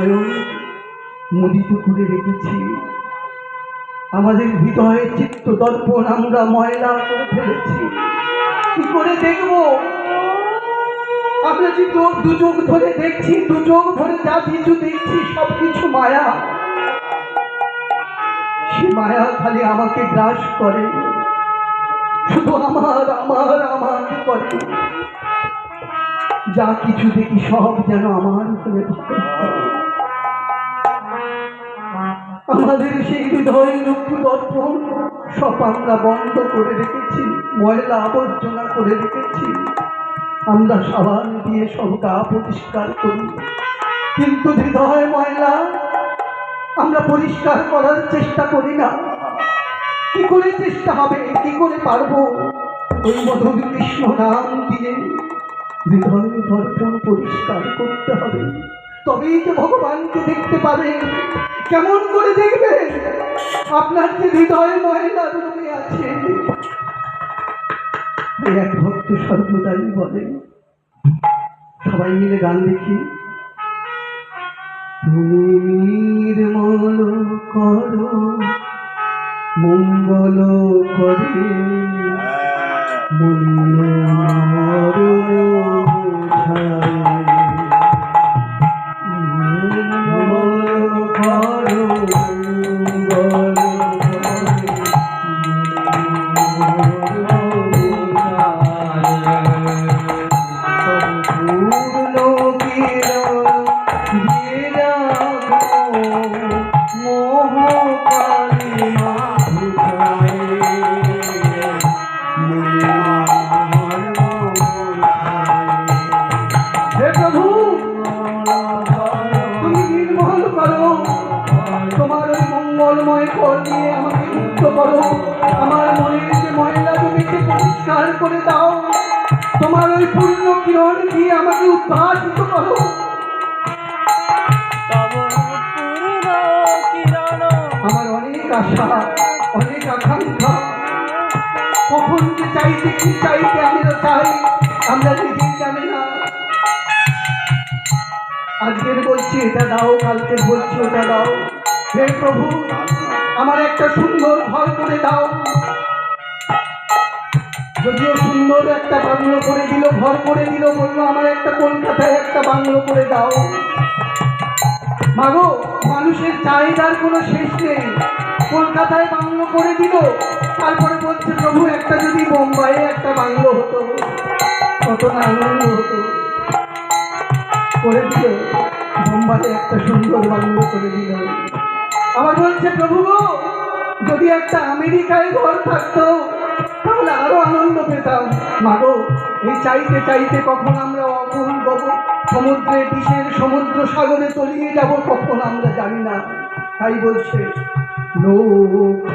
নয়ন মুদিত করে রেখেছি। আমাদের হৃদয়ে চিত্ত দর্পণ আমরা ময়লা করে ফেলেছি। কি করে দেখব? আমরা যে দু চোখ ধরে দেখছি, দু ধরে যা কিছু দেখছি সব কিছু মায়া। সে মায়া খালি আমাকে গ্রাস করে। শুধু আমার আমার আমার করে। যা কিছু দেখি সব যেন আমার হয়ে থাকে। আমাদের সেই হৃদয় লক্ষ্য দর্পণ সব আমরা বন্ধ করে রেখেছি, ময়লা আবর্জনা করে রেখেছি। আমরা সাবান দিয়ে সব গা পরিষ্কার করি। কিন্তু হৃদয় ময়লা আমরা পরিষ্কার করার চেষ্টা করি না। কি করে চেষ্টা হবে? কি করে পারব? ওই মধুর কৃষ্ণ নাম দিয়ে হৃদয় দর্পণ পরিষ্কার করতে হবে। তবেই যে ভগবানকে দেখতে পাবে। কেমন করে দেখবে? আপনার যে হৃদয় ময়লা রূপে আছে। এক ভক্ত সর্বদাই বলে, সবাই মিলে গান দেখি তুমি নির্মল করো, মঙ্গল করে। দাও। তোমার ওই পূর্ণ কিরণ দিয়ে আমাকে উদ্ভাসিত করো। আমার অনেক আশা অনেক আকাঙ্ক্ষা। কখন যে চাইতে কি চাইতে আমি তো চাই আমরা নিজেই জানি না। আজকের বলছি এটা দাও কালকে বলছি ওটা দাও। হে প্রভু আমার একটা সুন্দর ঘর করে দাও। যদিও সুন্দর একটা বাংলো করে দিল, ঘর করে দিল। বলল, আমার একটা কলকাতায় একটা বাংলো করে দাও। মাগো, মানুষের চাহিদার কোনো শেষ নেই। কলকাতায় বাংলো করে দিল? তারপরে বলছে, প্রভু, একটা যদি বোম্বাইয়ে একটা বাংলো হতো, কত না আনন্দ হতো। করে দিল, বোম্বাইয়ে একটা সুন্দর বাংলো করে দিল। আবার বলছে, প্রভু যদি একটা আমেরিকায় ঘর থাকতো তাহলে আরও আনন্দ পেতাম। মাগো, এই চাইতে চাইতে কখন আমরা অকুল গব সমুদ্রে বিষের সমুদ্র সাগরে তলিয়ে যাব কখন আমরা জানি না। তাই বলছে লক্ষ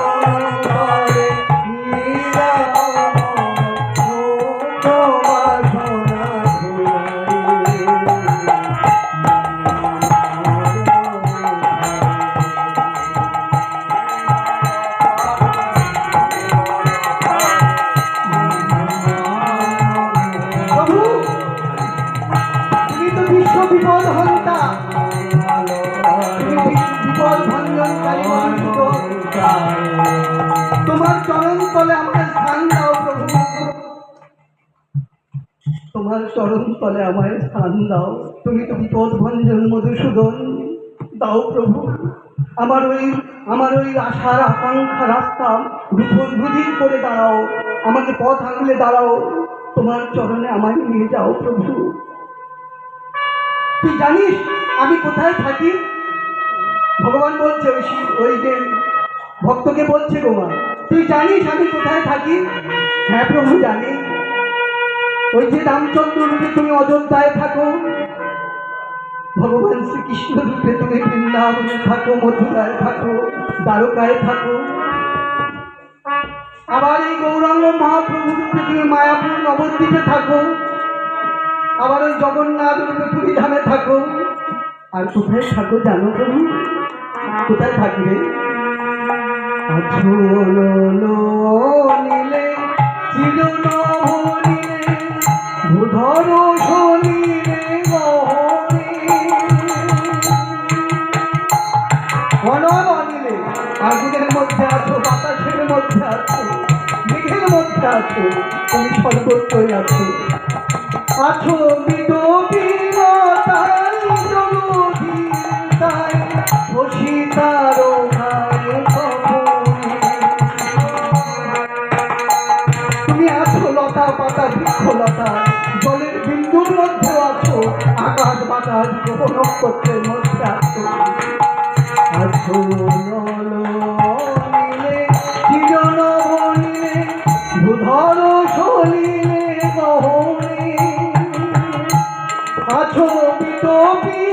তোমার চরণ তলে আমায় স্থান দাও। তুমি তো বিপদ ভঞ্জন মধুসূদন। দাও প্রভু, আমার ওই আমার ওই আশার আকাঙ্ক্ষা রাস্তা রুধির করে দাঁড়াও। আমাকে পথ আঙুলে দাঁড়াও। তোমার চরণে আমায় নিয়ে যাও প্রভু। তুই জানিস আমি কোথায় থাকি? ভগবান বলছে ওই ওই যে ভক্তকে বলছে গোমা। তুই জানিস আমি কোথায় থাকি? হ্যাঁ প্রভু জানি। ওই যে রামচন্দ্র রূপে তুমি অযোধ্যায় থাকো, ভগবান শ্রীকৃষ্ণ রূপে তুমি বৃন্দাবনে থাকো, মথুরায় থাকো, দ্বারকায় থাকো। আবার এই গৌরাঙ্গ মহাপ্রভু রূপে তুমি মায়াপুর নবদ্বীপে থাকো, আবার ওই জগন্নাথ রূপে পুরী ধামে থাকো। আর কোথায় থাকো জানো প্রভু? কোথায় থাকবে? আছোলো আগুনের মধ্যে আছো, বাতাসের মধ্যে আছো, মেঘের মধ্যে আছো, তুমি সর্বত্রই আছো আছো। তুমি আছো লতা মধ্যে আছো, আকাশ বাতাস, গ্রহ নক্ষত্রের মধ্যে আছো আছো আছো বিতপিলতাই